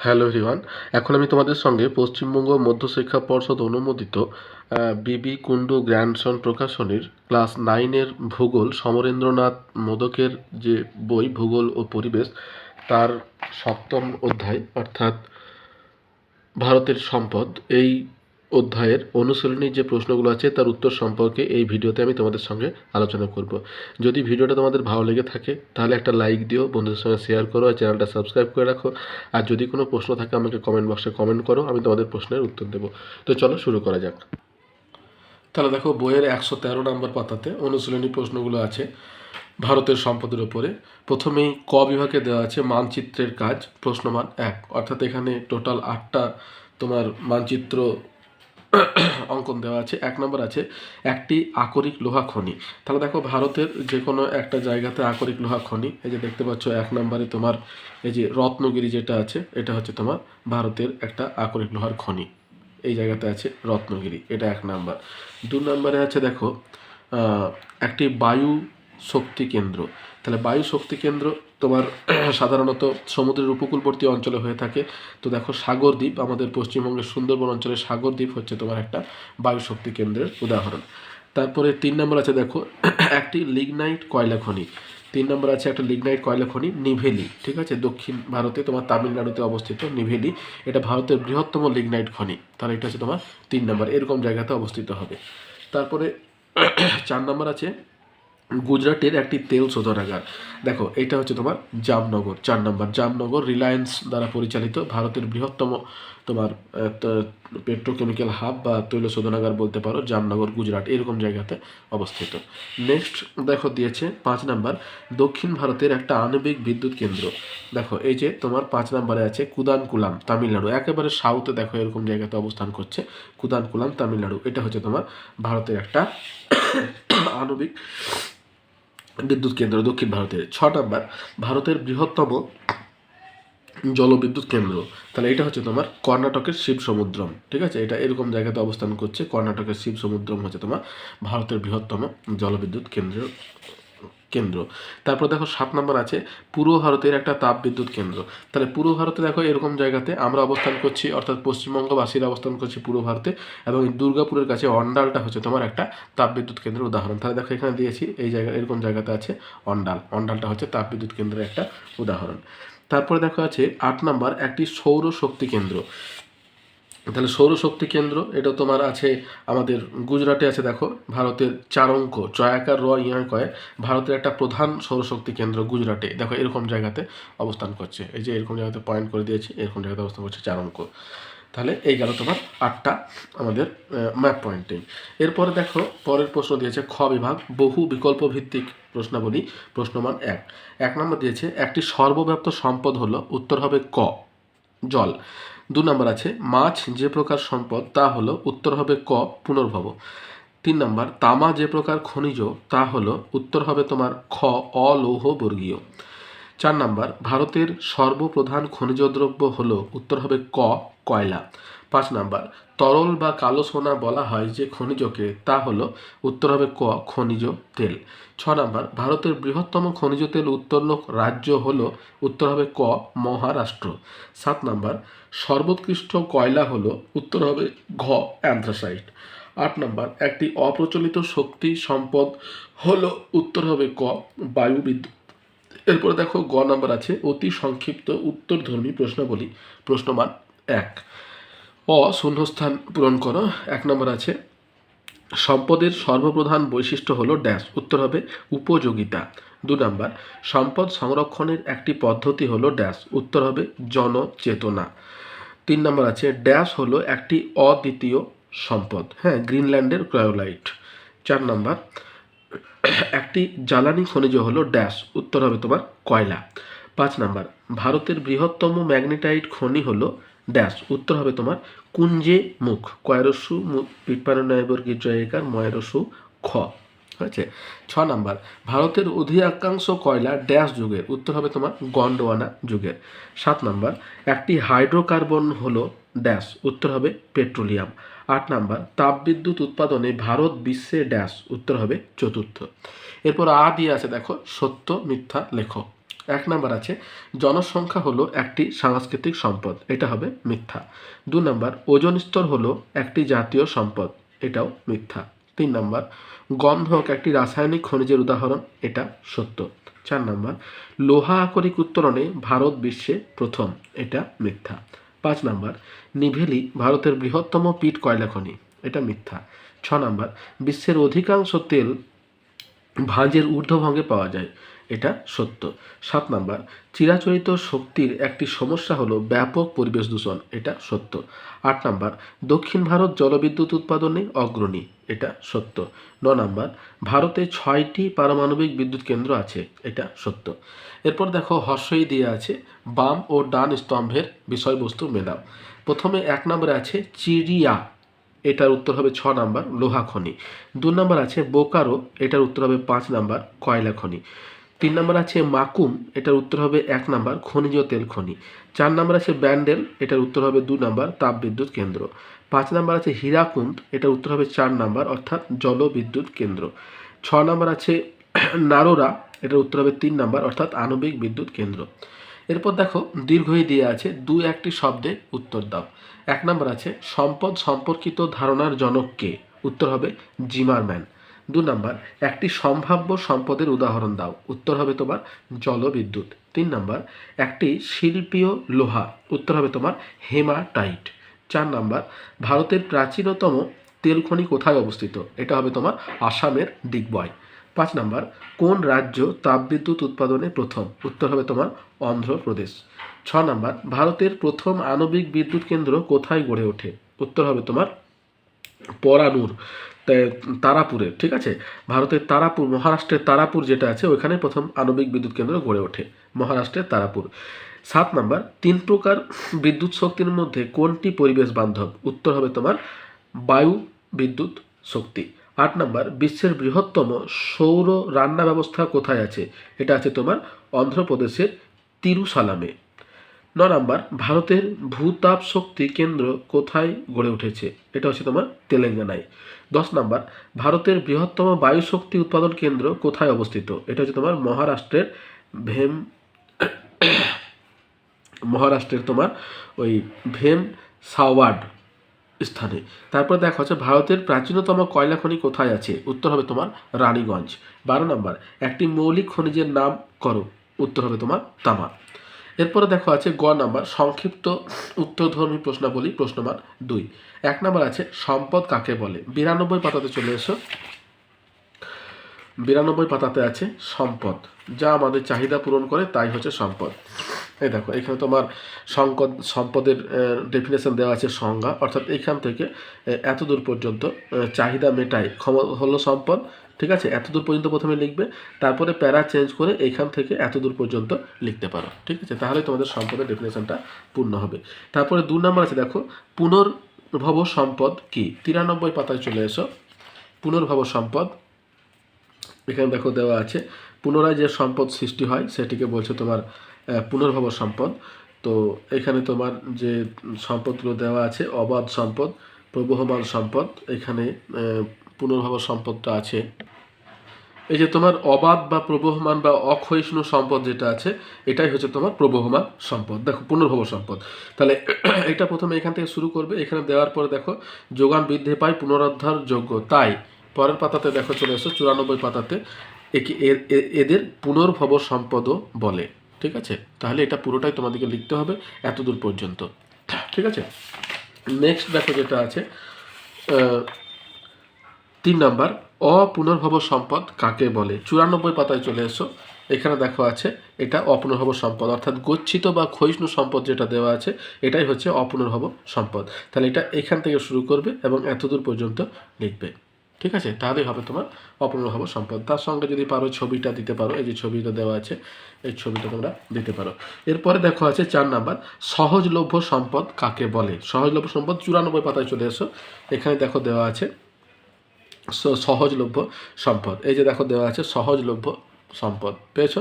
Hello Riwan এখন আমি তোমাদের সঙ্গে পশ্চিমবঙ্গ মধ্যশিক্ষা পর্ষদ অনুমোদিত বিবি কুণ্ডু গ্র্যান্ডসন প্রকাশনীর ক্লাস নাইনের ভূগোল সমরেন্দ্রনাথ মোদকের যে বই, ভূগোল ও পরিবেশ, তার সপ্তম অধ্যায়, অর্থাৎ ভারতের সম্পদ, এই অধ্যায়ের অনুশীলনীর যে প্রশ্নগুলো আছে, তার উত্তর সম্পর্কে এই ভিডিওতে আমি তোমাদের সঙ্গে আলোচনা করব। যদি ভিডিওটা তোমাদের ভালো লেগে থাকে, তাহলে একটা লাইক দিও, বন্ধুদের সঙ্গে শেয়ার করো আর চ্যানেলটা সাবস্ক্রাইব করে রাখো। আর যদি কোনো প্রশ্ন থাকে, আমাকে কমেন্ট বক্সে কমেন্ট করো, আমি তোমাদের প্রশ্নের উত্তর দেবো। তো চলো শুরু করা যাক। তাহলে দেখো, বইয়ের একশো তেরো নম্বর পাতাতে অনুশীলনী প্রশ্নগুলো আছে ভারতের সম্পদের উপরে। প্রথমেই ক বিভাগে দেওয়া আছে মানচিত্রের কাজ, প্রশ্নমান এক। অর্থাৎ এখানে টোটাল আটটা তোমার মানচিত্র অঙ্কন দেওয়া আছে, এক নম্বর আছে, একটি আকরিক লোহা খনি। তাহলে দেখো ভারতের যে কোনো একটা জায়গাতে আকরিক লোহা খনি, এই যে দেখতে পাচ্ছ এক নম্বরে তোমার এই যে রত্নগিরি যেটা আছে, এটা হচ্ছে তোমার ভারতের একটা আকরিক লোহার খনি। এই জায়গাতে আছে রত্নগিরি, এটা এক নাম্বার। দু নম্বরে আছে দেখো একটি বায়ু শক্তি কেন্দ্র। তাহলে বায়ু শক্তি কেন্দ্র তোমার সাধারণত সমুদ্রের উপকূলবর্তী অঞ্চলে হয়ে থাকে। তো দেখো সাগরদ্বীপ আমাদের পশ্চিমবঙ্গের সুন্দরবন অঞ্চলের সাগরদ্বীপ হচ্ছে তোমার একটা বায়ু শক্তি কেন্দ্রের উদাহরণ। তারপরে তিন নম্বর আছে দেখো একটি লিগনাইট কয়লা খনি। তিন নম্বর আছে একটা লিগনাইট কয়লা খনি, নিভেলি, ঠিক আছে? দক্ষিণ ভারতে তোমার তামিলনাড়ুতে অবস্থিত নিভেলি। এটা ভারতের বৃহত্তম লিগনাইট খনি। তাহলে এটা হচ্ছে তোমার তিন নম্বর। এরকম জায়গাতে অবস্থিত হবে। তারপরে চার নম্বর আছে গুজরাটের একটি তেল শোধনাগার। দেখো, এটা হচ্ছে তোমার জামনগর, চার নম্বর। জামনগর রিলায়েন্স দ্বারা পরিচালিত ভারতের বৃহত্তম তোমার পেট্রোকেমিক্যাল হাব বা তৈল শোধনাগার বলতে পারো, জামনগর, গুজরাট, এরকম জায়গাতে অবস্থিত। নেক্সট দেখো দিয়েছে পাঁচ নাম্বার, দক্ষিণ ভারতের একটা আণবিক বিদ্যুৎ কেন্দ্র। দেখো, এই যে তোমার পাঁচ নাম্বারে আছে কুদানকুলাম, তামিলনাড়ু। একেবারে সাউথে দেখো এরকম জায়গাতে অবস্থান করছে, কুদানকুলাম, তামিলনাড়ু। এটা হচ্ছে তোমার ভারতের একটা আণবিক বিদ্যুৎ কেন্দ্র দক্ষিণ ভারতে। ছ নম্বর ভারতের বৃহত্তম জলবিদ্যুৎ কেন্দ্র। তাহলে এটা হচ্ছে তোমার কর্ণাটকের শিব সমুদ্রম ঠিক আছে? এটা এরকম জায়গাতে অবস্থান করছে, কর্ণাটকের শিব সমুদ্রম হচ্ছে তোমার ভারতের বৃহত্তম জলবিদ্যুৎ কেন্দ্র। কেন্দ্র। তারপর দেখো সাত নম্বর আছে, পূর্ব ভারতের একটা তাপ বিদ্যুৎ কেন্দ্র। তাহলে পূর্ব ভারতে দেখো এরকম জায়গাতে আমরা অবস্থান করছি, অর্থাৎ পশ্চিমবঙ্গবাসীরা অবস্থান করছি পূর্ব ভারতে এবং দুর্গাপুরের কাছে অন্ডালটা হচ্ছে তোমার একটা তাপ বিদ্যুৎ কেন্দ্রের উদাহরণ। তাহলে দেখো এখানে দিয়েছি, এই জায়গা, এরকম জায়গাতে আছে অন্ডাল। অন্ডালটা হচ্ছে তাপ বিদ্যুৎ কেন্দ্রের একটা উদাহরণ। তারপরে দেখো আছে আট নম্বর, একটি সৌর শক্তি কেন্দ্র। তাহলে সৌরশক্তি কেন্দ্র, এটা তোমার আছে আমাদের গুজরাটে আছে, দেখো, ভারতের চার অঙ্ক চয়াকার, র, ইয়া, কয়, ভারতের একটা প্রধান সৌরশক্তি কেন্দ্র গুজরাটে। দেখো, এরকম জায়গাতে অবস্থান করছে। এই যে এরকম জায়গাতে পয়েন্ট করে দিয়েছি, এরকম জায়গাতে অবস্থান করছে চার অঙ্ক তাহলে এই গেল তোমার আটটা আমাদের ম্যাপ পয়েন্টিং এরপরে দেখো, পরের প্রশ্ন দিয়েছে খ বিভাগ, বহু বিকল্প ভিত্তিক প্রশ্নাবলী, প্রশ্নমান এক। এক নম্বর দিয়েছে, একটি সর্বব্যাপ্ত সম্পদ হলো, উত্তর হবে ক, জল। দু নম্বর আছে, মাছ যে প্রকার সম্পদ, তা হলো উত্তর হবে ক, পুনর্ভব। তিন নম্বর, তামা যে প্রকার খনিজ, তা হলো উত্তর হবে তোমার খ, অলৌহ বর্গীয়। চার নম্বর, ভারতের সর্বপ্রধান খনিজ দ্রব্য হলো উত্তর হবে ক, কয়লা। পাঁচ নাম্বার। তরল বা কালো সোনা বলা হয় যে খনিজকে, তা হলো উত্তর হবে ক, খনিজ তেল। ছ নাম্বার, ভারতের বৃহত্তম খনিজ তেল উৎপন্ন রাজ্য হলো উত্তর হবে ক, মহারাষ্ট্র। সাত নাম্বার, সর্বোৎকৃষ্ট কয়লা হলো উত্তর হবে ঘ, অ্যান্থ্রাসাইট। আট নাম্বার, একটি অপ্রচলিত শক্তি সম্পদ হলো উত্তর হবে ক বায়ু বিদ্যুৎ এরপরে দেখো গ নাম্বার আছে, অতি সংক্ষিপ্ত উত্তরধর্মী প্রশ্নাবলী। প্রশ্নমান এক। অ শূন্যস্থান পূরণ করো, এক নম্বর আছে, সম্পদের সর্বপ্রধান বৈশিষ্ট্য হলো ড্যাশ, উত্তর হবে উপযোগিতা। দু নম্বর, সম্পদ সংরক্ষণের একটি পদ্ধতি হলো ড্যাশ, উত্তর হবে জনচেতনা। তিন নম্বর আছে, ড্যাশ হলো একটি অদ্বিতীয় সম্পদ হ্যাঁ গ্রিনল্যান্ডের ক্রায়োলাইট। চার নম্বর, একটি জ্বালানি খনিজ হলো ড্যাশ, উত্তর হবে তোমার কয়লা। পাঁচ নম্বর, ভারতের বৃহত্তম ম্যাগনেটাইট খনি হলো ড্যাশ উত্তর হবে তোমার কুঞ্জে মুখ, কয়রসু পিটপানবর্গীর জয়কার ময়রসু খ। হয়েছে? ছ নাম্বার, ভারতের অধিকাংশ কয়লা ড্যাশ যুগের, উত্তর হবে তোমার গন্ডোয়ানা যুগের। সাত নাম্বার, একটি হাইড্রোকার্বন হলো ড্যাশ উত্তর হবে পেট্রোলিয়াম। আট নাম্বার, তাপবিদ্যুৎ উৎপাদনে ভারত বিশ্বে ড্যাশ উত্তর হবে চতুর্থ। এরপর আ দিয়ে আছে দেখো সত্য মিথ্যা লেখো এক নাম্বার আছে, জনসংখ্যা হলো একটি সাংস্কৃতিক সম্পদ, এটা হবে মিথ্যা। দু নাম্বার, ওজন স্তর হলো একটি জাতীয় সম্পদ, এটাও মিথ্যা। তিন নাম্বার গন্ধক একটি রাসায়নিক খনিজের উদাহরণ, এটা সত্য। চার নাম্বার, লোহা আকরিক উত্তোলনে ভারত বিশ্বে প্রথম, এটা মিথ্যা। পাঁচ নাম্বার, নিভেলি ভারতের বৃহত্তম পিট কয়লা খনি, এটা মিথ্যা। ছ নাম্বার, বিশ্বের অধিকাংশ তেল ভাঁজের ঊর্ধ্বভঙ্গে পাওয়া যায় এটা সত্য। সাত নাম্বার, চিরাচরিত শক্তির একটি সমস্যা হলো ব্যাপক পরিবেশ দূষণ, এটা সত্য। আট নাম্বার, দক্ষিণ ভারত জলবিদ্যুৎ উৎপাদনে অগ্রণী, এটা সত্য। ন নাম্বার, ভারতে ছয়টি পারমাণবিক বিদ্যুৎ কেন্দ্র আছে, এটা সত্য। এরপর দেখো হর্ষই দিয়ে আছে বাম ও ডান স্তম্ভের বিষয়বস্তু মেলাও। প্রথমে এক নম্বরে আছে চিড়িয়া, এটার উত্তর হবে ছ নাম্বার, লোহা খনি। দু নম্বর আছে বোকারো, এটার উত্তর হবে পাঁচ নাম্বার, কয়লা খনি। তিন নম্বর আছে মাকুম, এটার উত্তর হবে এক নাম্বার, খনিজ তেল খনি। চার নাম্বার আছে ব্যান্ডেল, এটার উত্তর হবে দু নাম্বার, তাপবিদ্যুৎ কেন্দ্র। পাঁচ নাম্বার আছে হীরাকুন্দ এটার উত্তর হবে চার নাম্বার, অর্থাৎ জলবিদ্যুৎ কেন্দ্র। ছ নম্বর আছে নারোরা, এটার উত্তর হবে তিন নাম্বার, অর্থাৎ আণবিক বিদ্যুৎ কেন্দ্র। এরপর দেখো, দীর্ঘই দিয়ে আছে, দু একটি শব্দে উত্তর দাও। এক নম্বর আছে, সম্পদ সম্পর্কিত ধারণার জনক কে? উত্তর হবে জিমারম্যান। দু নাম্বার, একটি সম্ভাব্য সম্পদের উদাহরণ দাও। উত্তর হবে তোমার জলবিদ্যুৎ। তিন নাম্বার, একটি শিল্পীয় লোহা। উত্তর হবে তোমার হেমাটাইট। চার নাম্বার, ভারতের প্রাচীনতম তেল খনি কোথায় অবস্থিত? এটা হবে তোমার আসামের দিগ্বয় পাঁচ নাম্বার, কোন রাজ্য তাপবিদ্যুৎ উৎপাদনে প্রথম? উত্তর হবে তোমার অন্ধ্রপ্রদেশ। ছ নাম্বার, ভারতের প্রথম আণবিক বিদ্যুৎ কেন্দ্র কোথায় গড়ে ওঠে? উত্তর হবে তোমার পরানুর তারাপুরে, ঠিক আছে? ভারতের তারাপুর, মহারাষ্ট্রের তারাপুর যেটা আছে, ওইখানে প্রথম আণবিক বিদ্যুৎ কেন্দ্র গড়ে ওঠে, মহারাষ্ট্রের তারাপুর। সাত নাম্বার, তিন প্রকার বিদ্যুৎ শক্তির মধ্যে কোনটি পরিবেশ বান্ধব? উত্তর হবে তোমার বায়ু বিদ্যুৎ শক্তি। আট নাম্বার, বিশ্বের বৃহত্তম সৌর রান্না ব্যবস্থা কোথায় আছে? এটা আছে তোমার অন্ধ্রপ্রদেশের তিরুসালামে। ন নাম্বার, ভারতের ভূতাপ শক্তি কেন্দ্র কোথায় গড়ে উঠেছে? এটা হচ্ছে তোমার তেলেঙ্গানায়। দশ নাম্বার, ভারতের বৃহত্তম বায়ু শক্তি উৎপাদন কেন্দ্র কোথায় অবস্থিত? এটা হচ্ছে তোমার মহারাষ্ট্রের ভেম, মহারাষ্ট্রের তোমার ওই ভেম সাওয়ার্ড স্থানে। তারপর দেখা হচ্ছে ভারতের প্রাচীনতম কয়লা খনি কোথায় আছে? উত্তর হবে তোমার রানীগঞ্জ। বারো নম্বর, একটি মৌলিক খনিজের নাম করো। উত্তর হবে তোমার তামা। এরপরে দেখো আছে গ নাম্বার, সংক্ষিপ্ত উত্তরধর্মী প্রশ্নাবলী প্রশ্নমান দুই। এক নাম্বার আছে, সম্পদ কাকে বলে? বিরানব্বই পাতাতে চলে এসো। বিরানব্বই পাতাতে আছে সম্পদ। যা আমাদের চাহিদা পূরণ করে, তাই হচ্ছে সম্পদ। এই দেখো, এখানে তোমার সংকদ, সম্পদের ডেফিনেশন দেওয়া আছে সংজ্ঞা। অর্থাৎ এখান থেকে এত দূর পর্যন্ত চাহিদা মেটায়। ক্ষম হলো সম্পদ ঠিক আছে? এত দূর পর্যন্ত প্রথমে লিখবে, তারপরে প্যারা চেঞ্জ করে এইখান থেকে এত দূর পর্যন্ত লিখতে পারো। ঠিক আছে? তাহলে তোমাদের সম্পদের ডেফিনেশনটা পূর্ণ হবে। তারপরে দু নম্বর আছে, দেখো, পুনর্ভব সম্পদ কি? তিরানব্বই পাতায় চলে এসো। পুনর্ভব সম্পদ, এখানে দেখো দেওয়া আছে, পুনরায় যে সম্পদ সৃষ্টি হয়, সেটিকে বলছে তোমার পুনর্ভব সম্পদ। তো এখানে তোমার যে সম্পদগুলো দেওয়া আছে, অবাধ সম্পদ, প্রবহমান সম্পদ, এখানে পুনর্ভব সম্পদটা আছে। এই যে তোমার অবাধ বা প্রবহমান বা অক্ষয়িষ্ণু সম্পদ যেটা আছে, এটাই হচ্ছে তোমার প্রবহমান সম্পদ। দেখো পুনর্ভব সম্পদ। তাহলে এটা প্রথমে এখান থেকে শুরু করবে। এখানে দেওয়ার পরে দেখো, যোগান বৃদ্ধি পায়, পুনরুদ্ধার যোগ্য। তাই, পরের পাতাতে দেখো চলে এসো, চুরানব্বই পাতাতে। একে এদের পুনর্ভব সম্পদও বলে। ঠিক আছে? তাহলে এটা পুরোটাই তোমাদেরকে লিখতে হবে এত দূর পর্যন্ত। ঠিক আছে? নেক্সট দেখো যেটা আছে তিন নাম্বার, অপুনর্ভব সম্পদ কাকে বলে? চুরানব্বই পাতায় চলে এসো। এখানে দেখো আছে, এটা অপুনর্ভব সম্পদ, অর্থাৎ গচ্ছিত বা ক্ষয়িষ্ণু সম্পদ যেটা দেওয়া আছে, এটাই হচ্ছে অপুনর্ভব সম্পদ। তাহলে এটা এখান থেকে শুরু করবে এবং এতদূর পর্যন্ত লিখবে। ঠিক আছে? তাহলেই হবে তোমার অপুনর্ভব সম্পদ। তার সঙ্গে যদি পারো ছবিটা দিতে পারো, এই যে ছবিটা দেওয়া আছে, এই ছবিটা তোমরা দিতে পারো। এরপরে দেখো আছে চার নাম্বার, সহজলভ্য সম্পদ কাকে বলে? সহজলভ্য সম্পদ চুরানব্বই পাতায় চলে এসো। এখানে দেখো দেওয়া আছে সহজলভ্য সম্পদ। এই যে দেখো দেওয়া আছে, সহজলভ্য সম্পদ। পেয়েছ?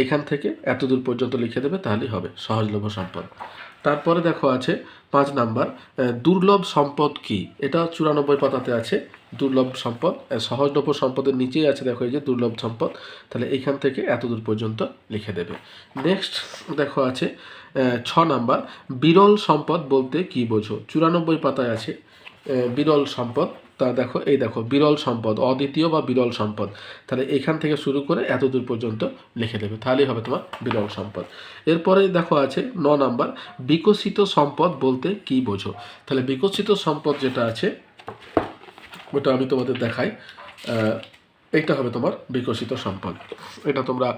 এইখান থেকে এত দূর পর্যন্ত লিখে দেবে, তাহলেই হবে, সহজলভ্য সম্পদ। তারপরে দেখো আছে পাঁচ নাম্বার দুর্লভ সম্পদ কি? এটা চুরানব্বই পাতাতে আছে, দুর্লভ সম্পদ। সহজলভ্য সম্পদের নিচেই আছে, দেখো এই যে দুর্লভ সম্পদ। তাহলে এইখান থেকে এতদূর পর্যন্ত লিখে দেবে। নেক্সট দেখো আছে ছ নাম্বার, বিরল সম্পদ বলতে কি বোঝো? চুরানব্বই পাতায় আছে বিরল সম্পদ। তা দেখো, এই দেখো, বিরল সম্পদ, অদ্বিতীয় বা বিরল সম্পদ। তাহলে এখান থেকে শুরু করে এত দূর পর্যন্ত লিখে দেবে। তাহলেই হবে তোমার বিরল সম্পদ। এরপরে দেখো আছে ন নাম্বার, বিকশিত সম্পদ বলতে কি বোঝো? তাহলে বিকশিত সম্পদ যেটা আছে, ওটা আমি তোমাদের দেখাই। এইটা হবে তোমার বিকশিত সম্পদ। এটা তোমরা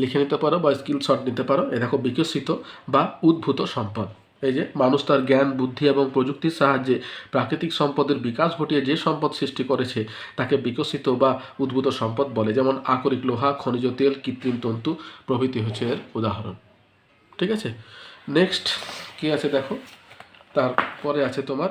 লিখে নিতে পারো বা স্ক্রিনশট নিতে পারো। এ দেখো, বিকশিত বা উদ্ভূত সম্পদ। এই যে মানুষ তার জ্ঞান, বুদ্ধি এবং প্রযুক্তির সাহায্যে প্রাকৃতিক সম্পদের বিকাশ ঘটিয়ে যে সম্পদ সৃষ্টি করেছে, তাকে বিকশিত বা উদ্ভূত সম্পদ বলে। যেমন আকরিক লোহা, খনিজ তেল, কৃত্রিম তন্তু প্রভৃতি হচ্ছে এর উদাহরণ। ঠিক আছে? নেক্সট কি আছে দেখো? তারপরে আছে তোমার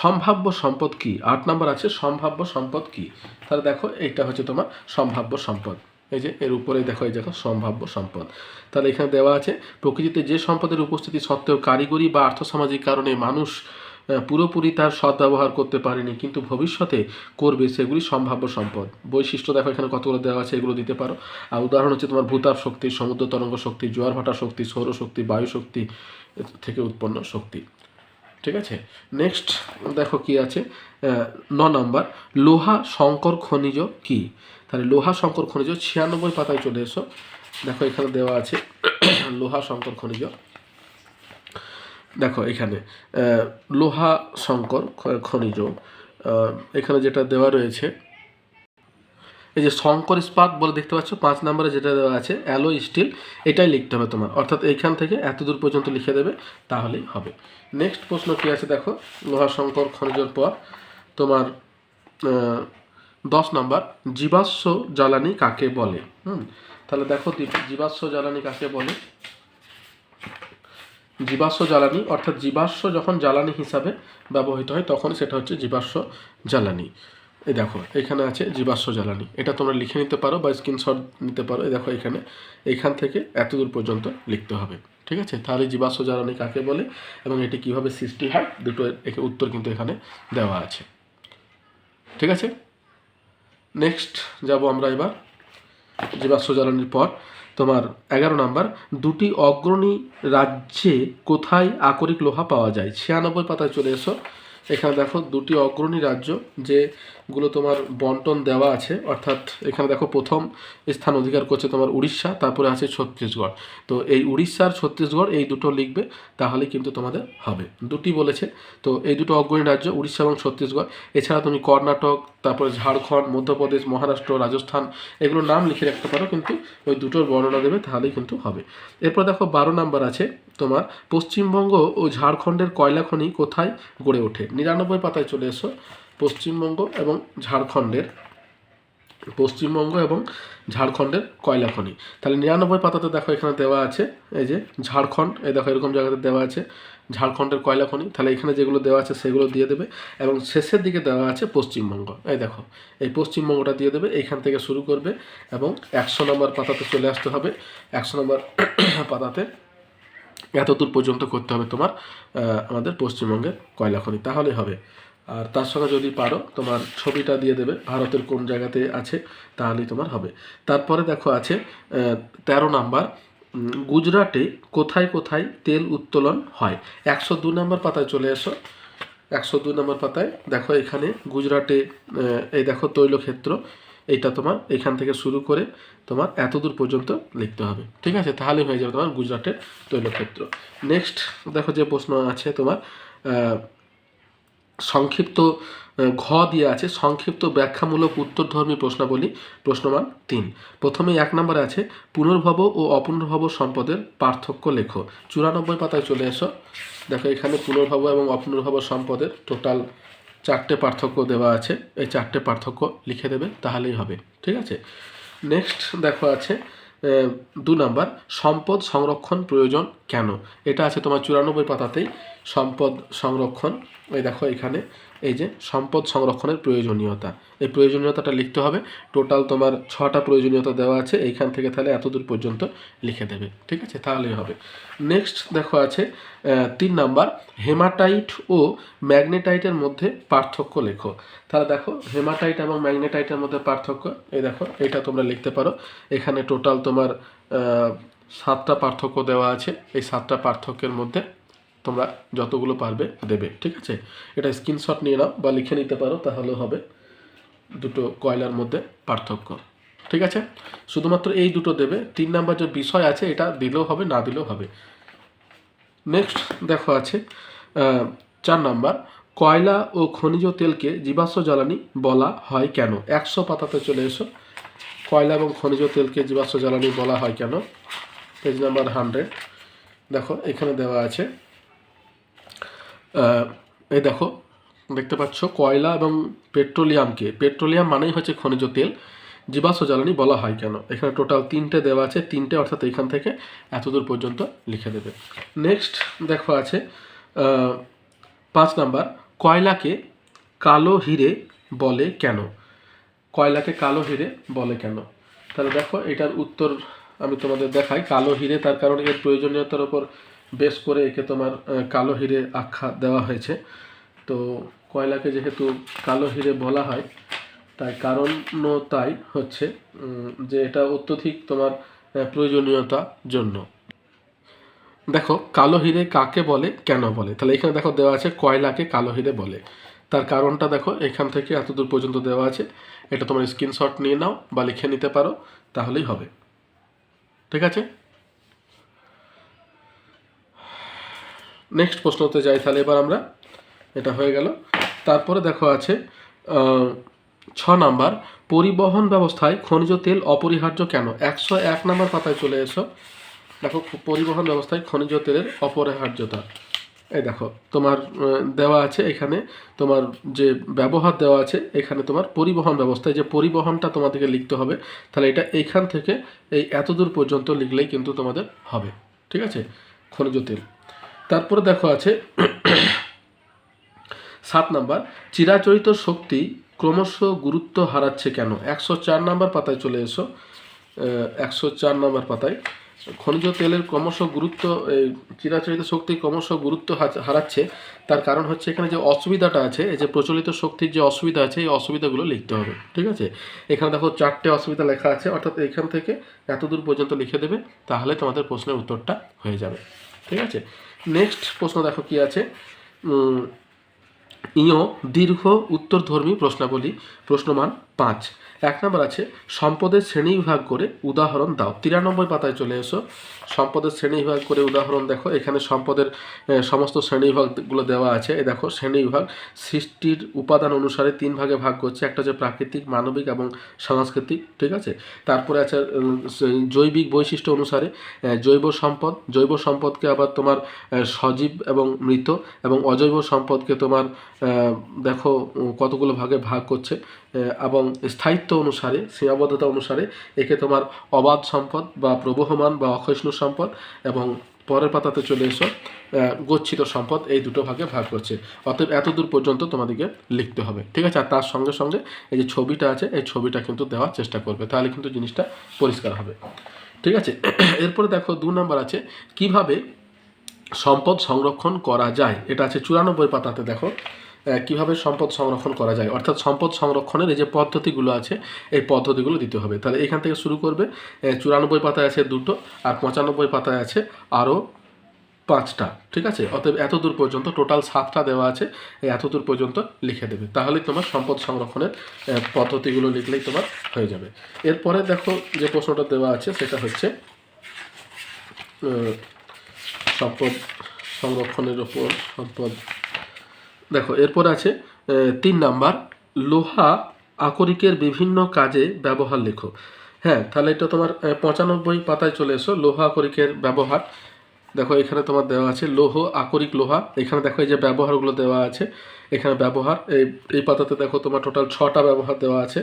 সম্ভাব্য সম্পদ কি? আট নাম্বার আছে, সম্ভাব্য সম্পদ কি? তাহলে দেখো, এইটা হচ্ছে তোমার সম্ভাব্য সম্পদ। এই যে এর উপরে দেখো, এই দেখো, সম্ভাব্য সম্পদ। তাহলে এখানে দেওয়া আছে, প্রকৃতিতে যে সম্পদের উপস্থিতি সত্ত্বেও কারিগরি বা আর্থসামাজিক কারণে মানুষ পুরোপুরি তার সদ্ব্যবহার করতে পারেনি, কিন্তু ভবিষ্যতে করবে সেগুলি সম্ভাব্য সম্পদ। বৈশিষ্ট্য দেখো, এখানে কতগুলো দেওয়া আছে, এগুলো দিতে পারো। আর উদাহরণ হচ্ছে তোমার ভূতাপ শক্তি, সমুদ্র তরঙ্গ শক্তি, জোয়ার ভাটা শক্তি সৌরশক্তি বায়ু শক্তি থেকে উৎপন্ন শক্তি। ঠিক আছে? নেক্সট দেখো কি আছে ন নম্বর, লোহা সংকর খনিজ কি? তাহলে লোহা শঙ্কর খনিজ, ছিয়ানব্বই পাতায় চলে এসো। দেখো এখানে দেওয়া আছে, লোহা শঙ্কর খনিজ। দেখো এখানে লোহা শঙ্কর খনিজ। এখানে যেটা দেওয়া রয়েছে, এই যে শঙ্কর ইস্পাত বলে দেখতে পাচ্ছ, পাঁচ নম্বরে যেটা দেওয়া আছে, অ্যালো স্টিল, এটাই লিখতে হবে তোমার। অর্থাৎ এইখান থেকে এত দূর পর্যন্ত লিখে দেবে, তাহলেই হবে। নেক্সট প্রশ্ন কী আছে দেখো, লোহা শঙ্কর খনিজের পর তোমার দশ নম্বর, জীবাশ্ম জ্বালানি কাকে বলে? হুম, তাহলে দেখো জীবাশ্ম জ্বালানি কাকে বলে? জীবাশ্ম জ্বালানি, অর্থাৎ জীবাশ্ম যখন জ্বালানি হিসাবে ব্যবহৃত হয়, তখন সেটা হচ্ছে জীবাশ্ম জ্বালানি। এই দেখো, এখানে আছে জীবাশ্ম জ্বালানি। এটা তোমরা লিখে নিতে পারো বা স্ক্রিনশট নিতে পারো। এই দেখো এখানে এইখান থেকে এত দূর পর্যন্ত লিখতে হবে। ঠিক আছে? তাহলে জীবাশ্ম জ্বালানি কাকে বলে এবং এটি কীভাবে সৃষ্টি হয়? দুটো উত্তর কিন্তু এখানে দেওয়া আছে। ঠিক আছে? নেক্সট যাব আমরা এবার জীবাশ্ম জ্বালানির পর। তোমার এগারো নাম্বার, দুটি অগ্রণী রাজ্যে কোথায় আকরিক লোহা পাওয়া যায়? ছিয়ানব্বই পাতায় চলে এসো। এখানে দেখো দুটি অগ্রণী রাজ্য, যেগুলো তোমার বন্টন দেওয়া আছে। অর্থাৎ এখানে দেখো প্রথম স্থান অধিকার করছে তোমার উড়িষ্যা, তারপরে আছে ছত্তিশগড়। তো এই উড়িষ্যার ছত্তিশগড় এই দুটো লিখবে, তাহলে কিন্তু তোমাদের হবে। দুটি বলেছে, তো এই দুটো অগ্রণী রাজ্য, উড়িষ্যা এবং ছত্তিশগড়। এছাড়া তুমি কর্ণাটক, তারপরে ঝাড়খণ্ড, মধ্যপ্রদেশ, মহারাষ্ট্র, রাজস্থান, এগুলোর নাম লিখে রাখতে পারো, কিন্তু ওই দুটোর বর্ণনা দেবে, তাহলেই কিন্তু হবে। এরপর দেখো বারো নাম্বার আছে তোমার পশ্চিমবঙ্গ ও ঝাড়খণ্ডের কয়লা খনি কোথায় গড়ে ওঠে? নিরানব্বই পাতায় চলে এসো। পশ্চিমবঙ্গ এবং ঝাড়খণ্ডের, পশ্চিমবঙ্গ এবং ঝাড়খণ্ডের কয়লা খনি। তাহলে নিরানব্বই পাতাতে দেখো এখানে দেওয়া আছে, এই যে ঝাড়খণ্ড, এই দেখো এরকম জায়গাতে দেওয়া আছে, ঝাড়খণ্ডের কয়লা খনি। তাহলে এখানে যেগুলো দেওয়া আছে সেগুলো দিয়ে দেবে এবং শেষের দিকে দেওয়া আছে পশ্চিমবঙ্গ। এই দেখো, এই পশ্চিমবঙ্গটা দিয়ে দেবে, এইখান থেকে শুরু করবে এবং একশো নম্বর পাতাতে চলে আসতে হবে। একশো নম্বর পাতাতে এত দূর পর্যন্ত করতে হবে তোমার আমাদের পশ্চিমবঙ্গের কয়লা খনি। তাহলে হবে। আর তার সঙ্গে যদি পারো, তোমার ছবিটা দিয়ে দেবে, ভারতের কোন জায়গাতে আছে, তাহলেই তোমার হবে। তারপরে দেখো আছে তেরো নাম্বার গুজরাটে কোথায় কোথায় তেল উত্তোলন হয়? একশো দু নম্বর পাতায় চলে এসো। একশো দুই নম্বর পাতায় দেখো এখানে গুজরাটে এই দেখো তৈলক্ষেত্র, এইটা তোমার এখান থেকে শুরু করে তোমার এত দূর পর্যন্ত লিখতে হবে। ঠিক আছে? তাহলে হয়ে যাবে তোমার গুজরাটের তৈলক্ষেত্র। নেক্সট দেখো যে প্রশ্ন আছে তোমার সংক্ষিপ্ত ঘ দিয়ে আছে, সংক্ষিপ্ত ব্যাখ্যামূলক উত্তরধর্মী প্রশ্নাবলী, প্রশ্নমান তিন। প্রথমে এক নম্বরে আছে, পুনর্ভব ও অপুনর্ভব সম্পদের পার্থক্য লেখো। চুরানব্বই পাতায় চলে এসো। দেখো, এখানে পুনর্ভব এবং অপুনর্ভব সম্পদের টোটাল চারটে পার্থক্য দেওয়া আছে। এই চারটে পার্থক্য লিখে দেবে, তাহলেই হবে। ঠিক আছে? নেক্সট দেখো আছে দু নাম্বার, সম্পদ সংরক্ষণ প্রয়োজন কেন? এটা আছে তোমার চুরানব্বই পাতাতেই, সম্পদ সংরক্ষণ। ওই দেখো এখানে এই যে সম্পদ সংরক্ষণের প্রয়োজনীয়তা। এই প্রয়োজনীয়তাটা লিখতে হবে। টোটাল তোমার ছটা প্রয়োজনীয়তা দেওয়া আছে। এইখান থেকে তাহলে এতদূর পর্যন্ত লিখে দেবে। ঠিক আছে? তাহলেই হবে। নেক্সট দেখো আছে তিন নাম্বার। হেমাটাইট ও ম্যাগনেটাইটের মধ্যে পার্থক্য লেখো। তাহলে দেখো হেমাটাইট এবং ম্যাগনেটাইটের মধ্যে পার্থক্য। এই দেখো, এটা তোমরা লিখতে পারো। এখানে টোটাল তোমার সাতটা পার্থক্য দেওয়া আছে। এই সাতটা পার্থক্যের মধ্যে তোমরা যতগুলো পারবে দেবে, ঠিক আছে? এটা স্ক্রিনশট নিয়ে নাও বা লিখে নিতে পারো তাহলেও হবে দুটো কয়লার মধ্যে পার্থক্য, ঠিক আছে? শুধুমাত্র এই দুটো দেবে, তিন নাম্বার যে বিষয় আছে, এটা দিলেও হবে, না দিলেও হবে। নেক্সট দেখো আছে চার নাম্বার, কয়লা ও খনিজ তেলকে জীবাশ্ম জ্বালানি বলা হয় কেন? একশো পাতাতে চলে এসো। কয়লা এবং খনিজ তেলকে জীবাশ্ম জ্বালানি বলা হয় কেন? পেজ নাম্বার হান্ড্রেড দেখো, এখানে দেওয়া আছে। এই দেখো, দেখতে পাচ্ছ, কয়লা এবং পেট্রোলিয়ামকে। পেট্রোলিয়াম মানেই হচ্ছে খনিজ তেল। জীবাশ্ম জ্বালানি বলা হয় কেন? এখানে টোটাল তিনটে দেওয়া আছে, তিনটে অর্থাৎ এখান থেকে এতদূর পর্যন্ত লিখে দেবে। নেক্সট দেখো আছে পাঁচ নাম্বার, কয়লাকে কালো হিরে বলে কেন? কয়লাকে কালো হিরে বলে কেন? তাহলে দেখো, এটার উত্তর আমি তোমাদের দেখাই। কালো হিরে তার কারণ এর প্রয়োজনীয়তার উপর বেশ করে একে তোমার কালো হিরে আখ্যা দেওয়া হয়েছে। তো কয়লাকে যেহেতু কালো হিরে বলা হয় তাই কারণও তাই হচ্ছে যে এটা অত্যধিক তোমার আহ, প্রয়োজনীয়তার জন্য। দেখো কালো হিরে কাকে বলে কেন বলে? তাহলে এখানে দেখো দেওয়া আছে কয়লাকে কালো হিরে বলে। তার কারণটা দেখো এখান থেকে এতদূর পর্যন্ত দেওয়া আছে। এটা তোমার স্ক্রিনশট নিয়ে নাও বা লিখে নিতে পারো তাহলেই হবে। ঠিক আছে? নেক্সট প্রশ্নতে যাই তাহলে এবার আমরা। এটা হয়ে গেল। তারপরে দেখো আছে ছ নাম্বার, পরিবহন ব্যবস্থায় খনিজ তেল অপরিহার্য কেন? একশো এক নাম্বার পাতায় চলে এসো। দেখো, পরিবহন ব্যবস্থায় খনিজ তেলের অপরিহার্যতা। এই দেখো, তোমার দেওয়া আছে এখানে, তোমার যে ব্যবহার দেওয়া আছে, এখানে তোমার পরিবহন ব্যবস্থায় যে পরিবহনটা তোমাদেরকে লিখতে হবে, তাহলে এটা এইখান থেকে এই এতদূর পর্যন্ত লিখলেই কিন্তু তোমাদের হবে। ঠিক আছে? খনিজ তেল। তারপরে দেখো আছে সাত নাম্বার, চিরাচরিত শক্তি ক্রমশ গুরুত্ব হারাচ্ছে কেন? একশো চার নাম্বার পাতায় চলে এসো। একশো চার নাম্বার পাতায়। খনিজ তেলের ক্রমশ গুরুত্ব, এই চিরাচরিত শক্তি ক্রমশ গুরুত্ব হারাচ্ছে। তার কারণ হচ্ছে এখানে যে অসুবিধাটা আছে, এই যে প্রচলিত শক্তির যে অসুবিধা আছে, এই অসুবিধাগুলো লিখতে হবে, ঠিক আছে? এখানে দেখো চারটে অসুবিধা লেখা আছে, অর্থাৎ এখান থেকে এত দূর পর্যন্ত লিখে দেবে, তাহলে তোমাদের প্রশ্নের উত্তরটা হয়ে যাবে, ঠিক আছে? নেক্সট প্রশ্ন দেখো কি আছে? ইয়, দীর্ঘ, উত্তরধর্মী প্রশ্নাবলী, প্রশ্নমান পাঁচ। এক নম্বর আছে, সম্পদের শ্রেণীবিভাগ করে উদাহরণ দাও। তিরানব্বই পাতায় চলে এসো। সম্পদের শ্রেণীবিভাগ করে উদাহরণ দেখো। এখানে সম্পদের সমস্ত শ্রেণীবিভাগগুলো দেওয়া আছে। এই দেখো, শ্রেণীবিভাগ সৃষ্টির উপাদান অনুসারে তিন ভাগে ভাগ করছে। একটা হচ্ছে প্রাকৃতিক, মানবিক এবং সাংস্কৃতিক, ঠিক আছে? তারপরে আছে জৈবিক বৈশিষ্ট্য অনুসারে জৈব সম্পদ। জৈব সম্পদকে আবার তোমার সজীব এবং মৃত এবং অজৈব সম্পদকে তোমার দেখো, কতগুলো ভাগে ভাগ করছে। এবং স্থায়িত্ব অনুসারে, সীমাবদ্ধতা অনুসারে একে তোমার অবাধ সম্পদ বা প্রবহমান বা অক্ষয়ষ্ণু সম্পদ এবং পরের পাতাতে চলে এসো গচ্ছিত সম্পদ, এই দুটো ভাগে ভাগ করছে। অতএব এত দূর পর্যন্ত তোমাদেরকে লিখতে হবে, ঠিক আছে? আর তার সঙ্গে সঙ্গে এই যে ছবিটা আছে, এই ছবিটা কিন্তু দেওয়ার চেষ্টা করবে, তাহলে কিন্তু জিনিসটা পরিষ্কার হবে, ঠিক আছে? এরপরে দেখো, দু নম্বর আছে, কীভাবে সম্পদ সংরক্ষণ করা যায়? এটা আছে চুরানব্বই পাতাতে, দেখো। কীভাবে সম্পদ সংরক্ষণ করা যায়? অর্থাৎ সম্পদ সংরক্ষণের এই যে পদ্ধতিগুলো আছে, এই পদ্ধতিগুলো দিতে হবে। তাহলে এখান থেকে শুরু করবে চুরানব্বই পাতায় আছে দুটো আর পঁচানব্বই পাতায় আছে আরও পাঁচটা, ঠিক আছে? অতএব এত দূর পর্যন্ত, টোটাল সাতটা দেওয়া আছে এত দূর পর্যন্ত লিখে দেবে। তাহলেই তোমার সম্পদ সংরক্ষণের পদ্ধতিগুলো লিখলেই তোমার হয়ে যাবে। এরপরে দেখো যে প্রশ্নটা দেওয়া আছে, সেটা হচ্ছে সম্পদ সংরক্ষণের ওপর, সম্পদ দেখো, এরপর আছে তিন নাম্বার, লোহা আকরিকের বিভিন্ন কাজে ব্যবহার লেখো। হ্যাঁ তাহলে এটা তোমার পঁচানব্বই পাতায় চলে এসো, লোহা আকরিকের ব্যবহার। দেখো, এখানে তোমার দেওয়া আছে লৌহ, আকরিক লোহা। এখানে দেখো, এই যে ব্যবহারগুলো দেওয়া আছে, এখানে ব্যবহার, এই এই পাতাতে দেখো তোমার টোটাল ছটা ব্যবহার দেওয়া আছে।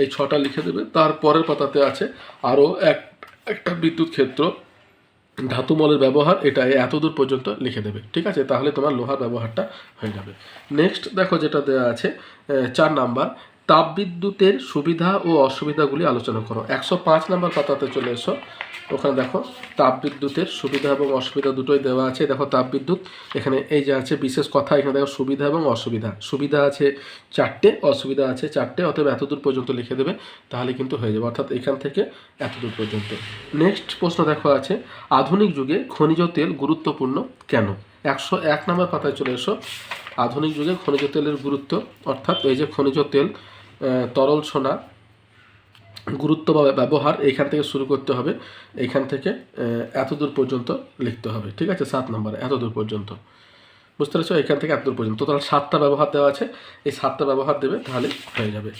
এই ছটা লিখে দেবে। তারপরের পাতাতে আছে আরও এক, একটা বিদ্যুৎ ক্ষেত্র। ধাতু মলের ব্যবহার এটা এতদূর পর্যন্ত লিখে দেবে। ঠিক আছে? তাহলে তোমার লোহার ব্যবহারটা হয়ে যাবে। নেক্সট দেখো যেটা দেওয়া আছে চার নাম্বার। তাপবিদ্যুতের সুবিধা ও অসুবিধাগুলি আলোচনা করো। একশো পাঁচ নাম্বার পাতাতে চলে এসো। ওখানে দেখো, তাপবিদ্যুতের সুবিধা এবং অসুবিধা দুটোই দেওয়া আছে। দেখো তাপবিদ্যুৎ, এখানে এই যে আছে বিশেষ কথা, এখানে দেখো সুবিধা এবং অসুবিধা। সুবিধা আছে চারটে, অসুবিধা আছে চারটে, অতএব এত দূর পর্যন্ত লিখে দেবে, তাহলে কিন্তু হয়ে যাবে। অর্থাৎ এখান থেকে এত দূর পর্যন্ত। নেক্সট প্রশ্ন দেখো আছে, আধুনিক যুগে খনিজ তেল গুরুত্বপূর্ণ কেন? একশো এক নম্বর পাতায় চলে এসো। আধুনিক যুগে খনিজ তেলের গুরুত্ব, অর্থাৎ এই যে খনিজ তেল তরল সোনা গুরুত্ব ব্যবহার এইখান থেকে শুরু করতে হবে। এইখান থেকে আহ, এত দূর পর্যন্ত লিখতে হবে ঠিক আছে? সাত নম্বরে এত দূর পর্যন্ত। বুঝতে পেরেছ? এখান থেকে এত দূর পর্যন্ত। টোটাল সাতটা ব্যবহার দেওয়া আছে। এই সাতটা ব্যবহার দেবে তাহলে হয়ে যাবে।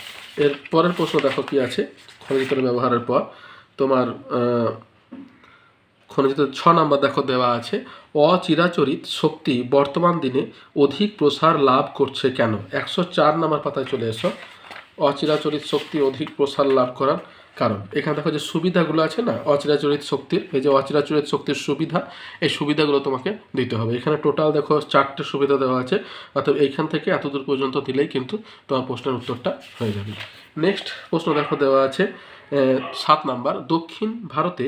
এর পরের প্রশ্ন দেখো কি আছে? খনিজ তেলের ব্যবহারের পর তোমার খনিজ তেল ছ নম্বর দেখো দেওয়া আছে অচিরাচরিত শক্তি বর্তমান দিনে অধিক প্রসার লাভ করছে কেন? একশো চার নম্বর পাতায় চলে এসো। অচিরাচরিত শক্তি অধিক প্রসার লাভ করার কারণ। এখানে দেখো যে সুবিধাগুলো আছে না? অচিরাচরিত শক্তির, এই যে অচিরাচরিত শক্তির সুবিধা, এই সুবিধাগুলো তোমাকে দিতে হবে। এখানে টোটাল দেখো চারটে সুবিধা দেওয়া আছে। অর্থাৎ এইখান থেকে এত দূর পর্যন্ত দিলেই কিন্তু তোমার প্রশ্নের উত্তরটা হয়ে যাবে। নেক্সট প্রশ্ন দেখো দেওয়া আছে সাত নাম্বার, দক্ষিণ ভারতে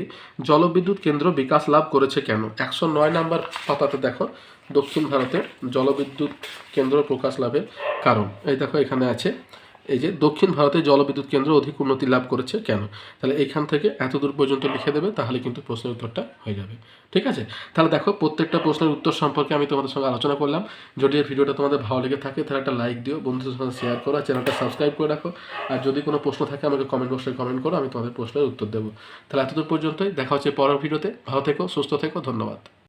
জলবিদ্যুৎ কেন্দ্র বিকাশ লাভ করেছে কেন? একশো নয় নাম্বার পাতাতে দেখো, দক্ষিণ ভারতে জলবিদ্যুৎ কেন্দ্র প্রকাশ লাভের কারণ। এই দেখো এখানে আছে এই যে দক্ষিণ ভারতে জলবিদ্যুৎ কেন্দ্র অধিক উন্নতি লাভ করেছে কেন? তাহলে এখান থেকে এত দূর পর্যন্ত লিখে দেবে, তাহলে কিন্তু প্রশ্নের উত্তরটা হয়ে যাবে। ঠিক আছে? তাহলে দেখো, প্রত্যেকটা প্রশ্নের উত্তর সম্পর্কে আমি তোমাদের সঙ্গে আলোচনা করলাম। যদি এই ভিডিওটা তোমাদের ভালো লেগে থাকে, তাহলে একটা লাইক দিও, বন্ধুদের সঙ্গে শেয়ার করো, আর চ্যানেলটা সাবস্ক্রাইব করে রাখো। আর যদি কোনো প্রশ্ন থাকে, আমাকে কমেন্ট বক্সে কমেন্ট করো, আমি তোমাদের প্রশ্নের উত্তর দেবো। তাহলে এতদূর পর্যন্তই, দেখা হচ্ছে পরের ভিডিওতে। ভালো থেকো, সুস্থ থেকো, ধন্যবাদ।